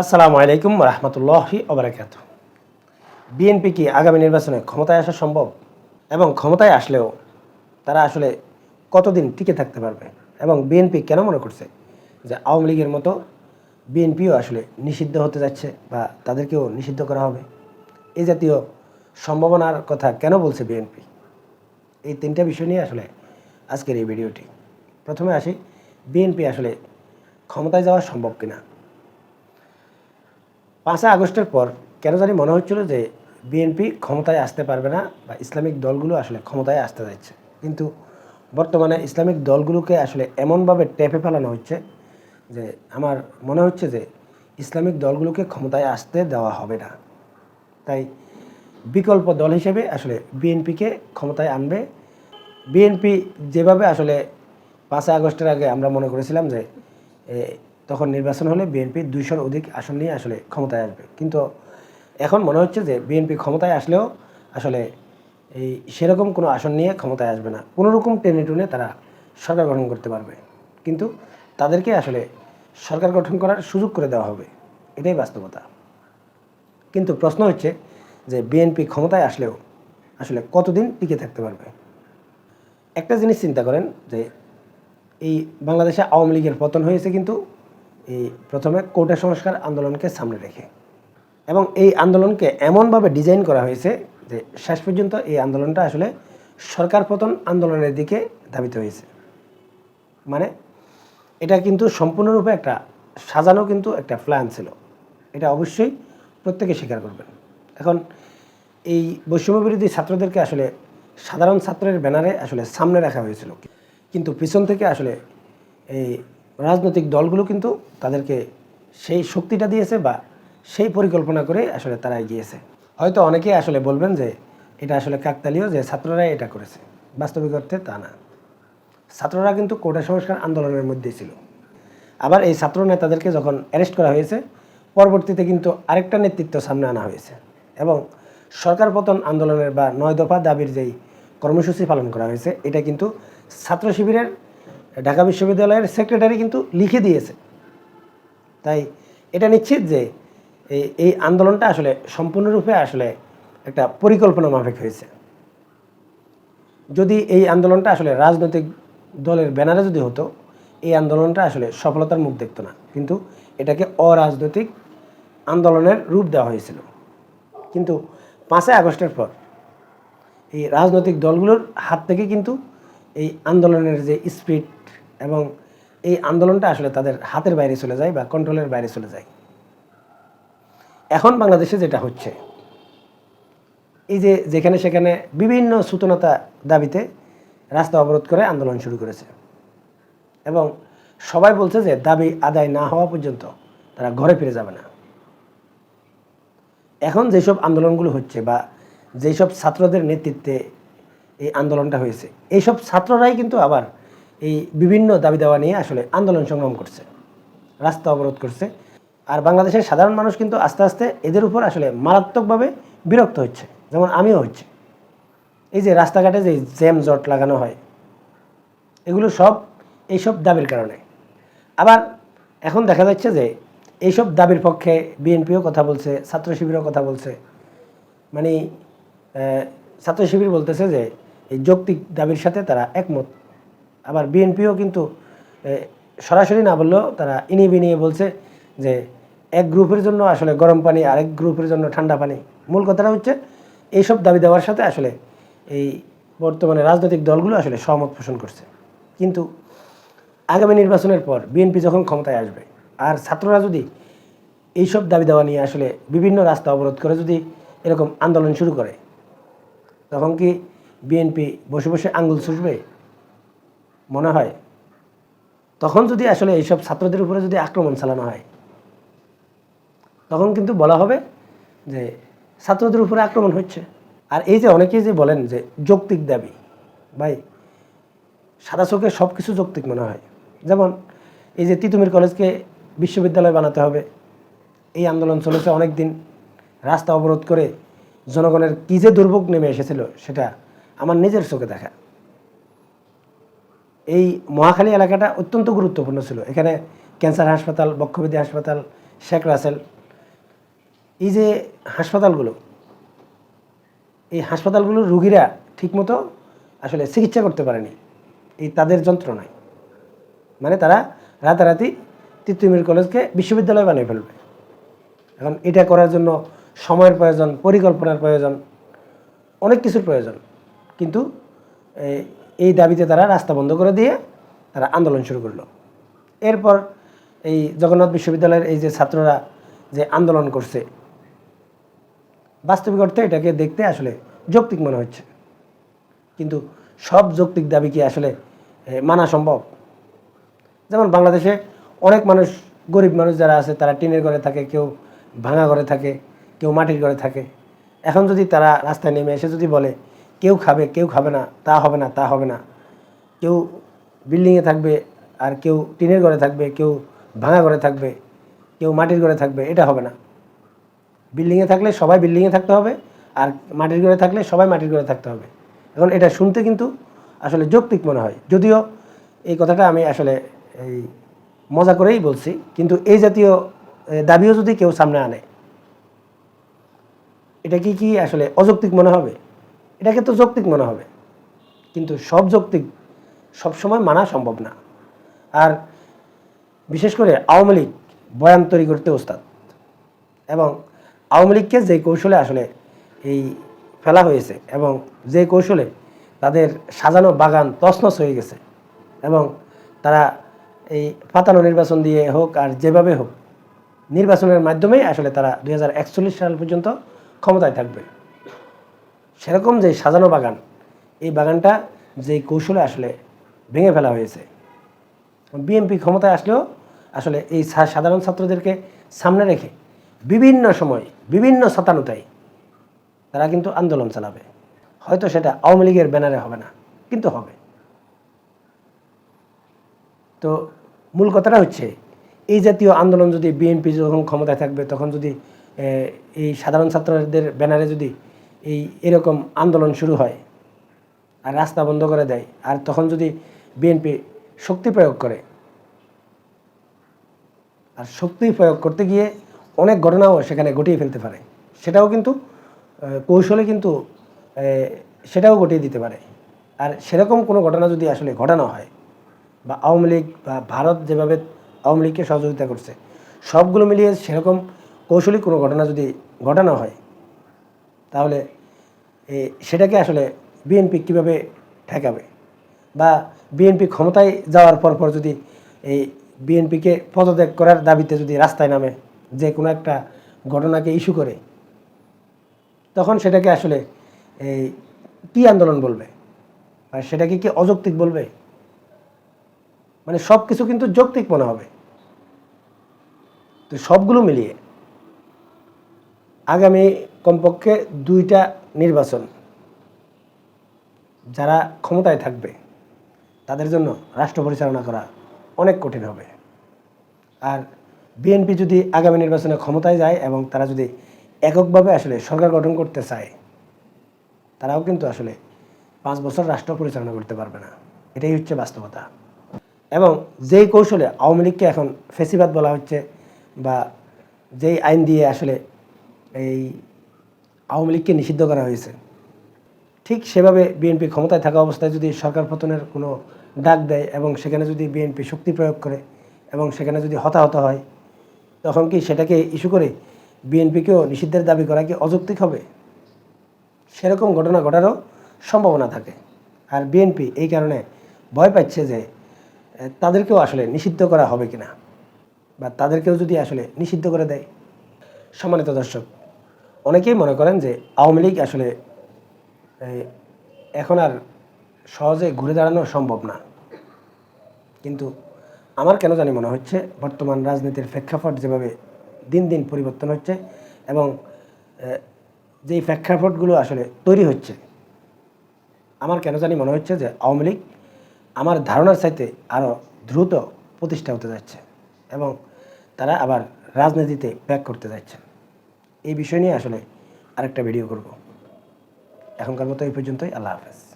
আসসালামু আলাইকুম রহমতুল্লাহি ওবরাকাত বিএনপি কি আগামী নির্বাচনে ক্ষমতায় আসা সম্ভব? এবং ক্ষমতায় আসলেও তারা আসলে কতদিন টিকে থাকতে পারবে? এবং বিএনপি কেন মনে করছে যে আওয়ামী লীগের মতো বিএনপিও আসলে নিষিদ্ধ হতে যাচ্ছে বা তাদেরকেও নিষিদ্ধ করা হবে? এই জাতীয় সম্ভাবনার কথা কেন বলছে বিএনপি এই তিনটা বিষয় নিয়ে আসলে আজকের এই ভিডিওটি। প্রথমে আসি বিএনপি আসলে ক্ষমতায় যাওয়া সম্ভব কিনা? পাঁচই আগস্টের পর কেন জানি মনে হচ্ছিল যে বিএনপি ক্ষমতায় আসতে পারবে না বা ইসলামিক দলগুলো আসলে ক্ষমতায় আসতে যাচ্ছে। কিন্তু বর্তমানে ইসলামিক দলগুলোকে আসলে এমনভাবে টেপে ফেলানো হচ্ছে যে আমার মনে হচ্ছে যে ইসলামিক দলগুলোকে ক্ষমতায় আসতে দেওয়া হবে না। তাই বিকল্প দল হিসেবে আসলে বিএনপিকে ক্ষমতায় আনবে। বিএনপি যেভাবে আসলে পাঁচই আগস্টের আগে আমরা মনে করেছিলাম যে তখন নির্বাচন হলে বিএনপি দুইশোর অধিক আসন নিয়ে আসলে ক্ষমতায় আসবে। কিন্তু এখন মনে হচ্ছে যে বিএনপি ক্ষমতায় আসলেও আসলে এই সেরকম কোনো আসন নিয়ে ক্ষমতায় আসবে না। কোনো রকম টেনে টুনে তারা সরকার গঠন করতে পারবে। কিন্তু তাদেরকে আসলে সরকার গঠন করার সুযোগ করে দেওয়া হবে। এটাই বাস্তবতা। কিন্তু প্রশ্ন হচ্ছে যে বিএনপি ক্ষমতায় আসলেও আসলে কতদিন টিকে থাকতে পারবে? একটা জিনিস চিন্তা করেন যে এই বাংলাদেশে আওয়ামী লীগের পতন হয়েছে কিন্তু এই প্রথমে কোটা সংস্কার আন্দোলনকে সামনে রেখে। এবং এই আন্দোলনকে এমনভাবে ডিজাইন করা হয়েছে যে শেষ পর্যন্ত এই আন্দোলনটা আসলে সরকার পতন আন্দোলনের দিকে ধাবিত হয়েছে। মানে এটা কিন্তু সম্পূর্ণরূপে একটা সাজানো কিন্তু একটা প্ল্যান ছিল। এটা অবশ্যই প্রত্যেকে স্বীকার করবেন। এখন এই বৈষম্য বিরোধী ছাত্রদেরকে আসলে সাধারণ ছাত্রের ব্যানারে আসলে সামনে রাখা হয়েছিল। কিন্তু পিছন থেকে আসলে এই রাজনৈতিক দলগুলো কিন্তু তাদেরকে সেই শক্তিটা দিয়েছে বা সেই পরিকল্পনা করে আসলে তারা এগিয়েছে। হয়তো অনেকেই আসলে বলবেন যে, এটা আসলে কাকতালীয় যে ছাত্ররাই এটা করেছে। বাস্তবিক অর্থে তা না। ছাত্ররা কিন্তু কোটা সংস্কার আন্দোলনের মধ্যেই ছিল। আবার এই ছাত্র নেতাদেরকে যখন অ্যারেস্ট করা হয়েছে, পরবর্তীতে কিন্তু আরেকটা নেতৃত্ব সামনে আনা হয়েছে এবং সরকার পতন আন্দোলনের বা নয় দফা দাবির যেই কর্মসূচি পালন করা হয়েছে, এটা কিন্তু ছাত্র শিবিরের ঢাকা বিশ্ববিদ্যালয়ের সেক্রেটারি কিন্তু লিখে দিয়েছে। তাই এটা নিশ্চিত যে এই আন্দোলনটা আসলে সম্পূর্ণরূপে আসলে একটা পরিকল্পনা মাফিক হয়েছে। যদি এই আন্দোলনটা আসলে রাজনৈতিক দলের ব্যানারে যদি হতো, এই আন্দোলনটা আসলে সফলতার মুখ দেখত না। কিন্তু এটাকে অরাজনৈতিক আন্দোলনের রূপ দেওয়া হয়েছিল। কিন্তু পাঁচই আগস্টের পর এই রাজনৈতিক দলগুলোর হাত থেকে কিন্তু এই আন্দোলনের যে স্পিড এবং এই আন্দোলনটা আসলে তাদের হাতের বাইরে চলে যায় বা কন্ট্রোলের বাইরে চলে যায়। এখন বাংলাদেশে যেটা হচ্ছে, এই যে যেখানে সেখানে বিভিন্ন সূচনতা দাবিতে রাস্তা অবরোধ করে আন্দোলন শুরু করেছে। এবং সবাই বলছে যে দাবি আদায় না হওয়া পর্যন্ত তারা ঘরে ফিরে যাবে না। এখন যেসব আন্দোলনগুলো হচ্ছে বা যেসব ছাত্রদের নেতৃত্বে এই আন্দোলনটা হয়েছে, এইসব ছাত্ররাই কিন্তু আবার এই বিভিন্ন দাবি দেওয়া নিয়ে আসলে আন্দোলন সংগ্রাম করছে, রাস্তা অবরোধ করছে। আর বাংলাদেশের সাধারণ মানুষ কিন্তু আস্তে আস্তে এদের উপর আসলে মারাত্মকভাবে বিরক্ত হচ্ছে, যেমন আমিও হচ্ছে। এই যে রাস্তাঘাটে যে জ্যাম জট লাগানো হয়, এগুলো সব এইসব দাবির কারণে। আবার এখন দেখা যাচ্ছে যে এইসব দাবির পক্ষে বিএনপিও কথা বলছে, ছাত্র শিবিরও কথা বলছে। মানে ছাত্র শিবির বলতেছে যে এই যৌক্তিক দাবির সাথে তারা একমত। আবার বিএনপিও কিন্তু সরাসরি না বললেও তারা ইনিয়ে বিনিয়ে বলছে যে এক গ্রুপের জন্য আসলে গরম পানি, আরেক গ্রুপের জন্য ঠান্ডা পানি। মূল কথাটা হচ্ছে এইসব দাবি দেওয়ার সাথে আসলে এই বর্তমানে রাজনৈতিক দলগুলো আসলে সহমত পোষণ করছে। কিন্তু আগামী নির্বাচনের পর বিএনপি যখন ক্ষমতায় আসবে, আর ছাত্ররা যদি এইসব দাবি দেওয়া নিয়ে আসলে বিভিন্ন রাস্তা অবরোধ করে যদি এরকম আন্দোলন শুরু করে, তখন কি বিএনপি বসে বসে আঙ্গুল চুষবে মনে হয়। তখন যদি আসলে এইসব ছাত্রদের উপরে যদি আক্রমণ চালানো হয়, তখন কিন্তু বলা হবে যে ছাত্রদের উপরে আক্রমণ হচ্ছে। আর এই যে অনেকেই যে বলেন যে যৌক্তিক দাবি, ভাই, সাদা চোখে সব কিছু যৌক্তিক মনে হয়। যেমন এই যে তিতুমির কলেজকে বিশ্ববিদ্যালয় বানাতে হবে, এই আন্দোলন চলেছে অনেক দিন রাস্তা অবরোধ করে জনগণের কী যে দুর্ভোগ নেমে এসেছিল, সেটা আমার নিজের চোখে দেখা। এই মহাখালী এলাকাটা অত্যন্ত গুরুত্বপূর্ণ ছিল। এখানে ক্যান্সার হাসপাতাল বক্ষবিদ্যা হাসপাতাল, শেখ রাসেল। এই যে হাসপাতালগুলো, এই হাসপাতালগুলোর রুগীরা ঠিকমতো আসলে চিকিৎসা করতে পারেনি। এই তাদের যন্ত্রণায়। মানে তারা রাতারাতি তিতুমির কলেজকে বিশ্ববিদ্যালয় বানিয়ে ফেলবে। এখন এটা করার জন্য সময়ের প্রয়োজন, পরিকল্পনার প্রয়োজন, অনেক কিছুর প্রয়োজন। কিন্তু এই- দাবিতে তারা রাস্তা বন্ধ করে দিয়ে তারা আন্দোলন শুরু করল। এরপর এই জগন্নাথ বিশ্ববিদ্যালয়ের এই যে ছাত্ররা যে আন্দোলন করছে, বাস্তবিক অর্থে এটাকে দেখতে আসলে যৌক্তিক মনে হচ্ছে। কিন্তু সব যৌক্তিক দাবি কি আসলে মানা সম্ভব? যেমন বাংলাদেশে অনেক মানুষ, গরিব মানুষ যারা আছে, তারা টিনের ঘরে থাকে, কেউ ভাঙা ঘরে থাকে, কেউ মাটির ঘরে থাকে। এখন যদি তারা রাস্তায় নেমে এসে যদি বলে কেউ খাবে কেউ খাবে না, তা হবে না, তা হবে না। কেউ বিল্ডিংয়ে থাকবে আর কেউ টিনের ঘরে থাকবে, কেউ ভাঙা ঘরে থাকবে, কেউ মাটির ঘরে থাকবে, এটা হবে না। বিল্ডিংয়ে থাকলে সবাই বিল্ডিংয়ে থাকতে হবে আর মাটির ঘরে থাকলে সবাই মাটির ঘরে থাকতে হবে। এখন এটা শুনতে কিন্তু আসলে যৌক্তিক মনে হয়। যদিও এই কথাটা আমি আসলে এই মজা করেই বলছি, কিন্তু এই জাতীয় দাবিও যদি কেউ সামনে আনে, এটা কি কি আসলে অযৌক্তিক মনে হবে? এটাকে তো যৌক্তিক মনে হবে। কিন্তু সব যৌক্তিক সবসময় মানা সম্ভব না। আর বিশেষ করে আওয়ামী লীগ বয়ান তৈরি করতে ওস্তাদ। এবং আওয়ামী লীগকে যে কৌশলে আসলে এই ফেলা হয়েছে এবং যে কৌশলে তাদের সাজানো বাগান তছনছ হয়ে গেছে এবং তারা এই পাতানো নির্বাচন দিয়ে হোক আর যেভাবে হোক, নির্বাচনের মাধ্যমেই আসলে তারা দু হাজার একচল্লিশ সাল পর্যন্ত ক্ষমতায় থাকবে। সেরকম যে সাজানো বাগান, এই বাগানটা যে কৌশলে আসলে ভেঙে ফেলা হয়েছে। বিএনপি ক্ষমতায় আসলেও আসলে এই সাধারণ ছাত্রদেরকে সামনে রেখে বিভিন্ন সময়, বিভিন্ন শতানুতায় তারা কিন্তু আন্দোলন চালাবে। হয়তো সেটা আওয়ামী লীগের ব্যানারে হবে না, কিন্তু হবে। তো মূল কথাটা হচ্ছে, এই জাতীয় আন্দোলন যদি বিএনপি যখন ক্ষমতায় থাকবে, তখন যদি এই সাধারণ ছাত্রদের ব্যানারে যদি এই এরকম আন্দোলন শুরু হয় আর রাস্তা বন্ধ করে দেয়। আর তখন যদি বিএনপি শক্তি প্রয়োগ করে, আর শক্তি প্রয়োগ করতে গিয়ে অনেক ঘটনাও সেখানে ঘটিয়ে ফেলতে পারে। সেটাও কিন্তু কৌশলে কিন্তু সেটাও ঘটিয়ে দিতে পারে। আর সেরকম কোনো ঘটনা যদি আসলে ঘটানো হয়, বা আওয়ামী লীগ বা ভারত যেভাবে আওয়ামী লীগকে সহযোগিতা করছে, সবগুলো মিলিয়ে সেরকম কৌশলী কোনো ঘটনা যদি ঘটানো হয় তাহলে সেটাকে আসলে বিএনপি কীভাবে ঠেকাবে? বা বিএনপি ক্ষমতায় যাওয়ার পর পর যদি এই বিএনপিকে পদত্যাগ করার দাবিতে যদি রাস্তায় নামে, যে কোনো একটা ঘটনাকে ইস্যু করে, তখন সেটাকে আসলে এই কী আন্দোলন বলবে? আর সেটাকে কি অযৌক্তিক বলবে? মানে সব কিছু কিন্তু যৌক্তিক মনে হবে। তো সবগুলো মিলিয়ে আগামী কমপক্ষে দুইটা নির্বাচন যারা ক্ষমতায় থাকবে, তাদের জন্য রাষ্ট্র পরিচালনা করা অনেক কঠিন হবে। আর বিএনপি যদি আগামী নির্বাচনে ক্ষমতায় যায় এবং তারা যদি এককভাবে আসলে সরকার গঠন করতে চায়, তারাও কিন্তু আসলে পাঁচ বছর রাষ্ট্র পরিচালনা করতে পারবে না। এটাই হচ্ছে বাস্তবতা। এবং যেই কৌশলে আওয়ামী লীগকে এখন ফেসিবাদ বলা হচ্ছে বা যেই আইন দিয়ে আসলে এই আওয়ামী লীগকে নিষিদ্ধ করা হয়েছে। ঠিক সেভাবে বিএনপি ক্ষমতায় থাকা অবস্থায় যদি সরকার পতনের কোনো ডাক দেয় এবং সেখানে যদি বিএনপি শক্তি প্রয়োগ করে এবং সেখানে যদি হতাহত হয়, তখন কি সেটাকে ইস্যু করে বিএনপিকেও নিষিদ্ধের দাবি করা কি অযৌক্তিক হবে? সেরকম ঘটনা ঘটারও সম্ভাবনা থাকে। আর বিএনপি এই কারণে ভয় পাচ্ছে যে তাদেরকেও আসলে নিষিদ্ধ করা হবে কিনা বা তাদেরকেও যদি আসলে নিষিদ্ধ করে দেয়। সম্মানিত দর্শক অনেকেই মনে করেন যে আওয়ামী লীগ আসলে এখন আর সহজে ঘুরে দাঁড়ানো সম্ভব না। কিন্তু আমার কেন জানি মনে হচ্ছে, বর্তমান রাজনীতির প্রেক্ষাপট যেভাবে দিন দিন পরিবর্তন হচ্ছে এবং যেই প্রেক্ষাপটগুলো আসলে তৈরি হচ্ছে, আমার কেন জানি মনে হচ্ছে যে আওয়ামী লীগ আমার ধারণার চাইতে আরও দ্রুত প্রতিষ্ঠা হতে যাচ্ছে এবং তারা আবার রাজনীতিতে ব্যাক করতে যাচ্ছে। এই বিষয় নিয়ে আসলে আরেকটা ভিডিও করব। এখনকার মতো এই পর্যন্তই আল্লাহ হাফেজ।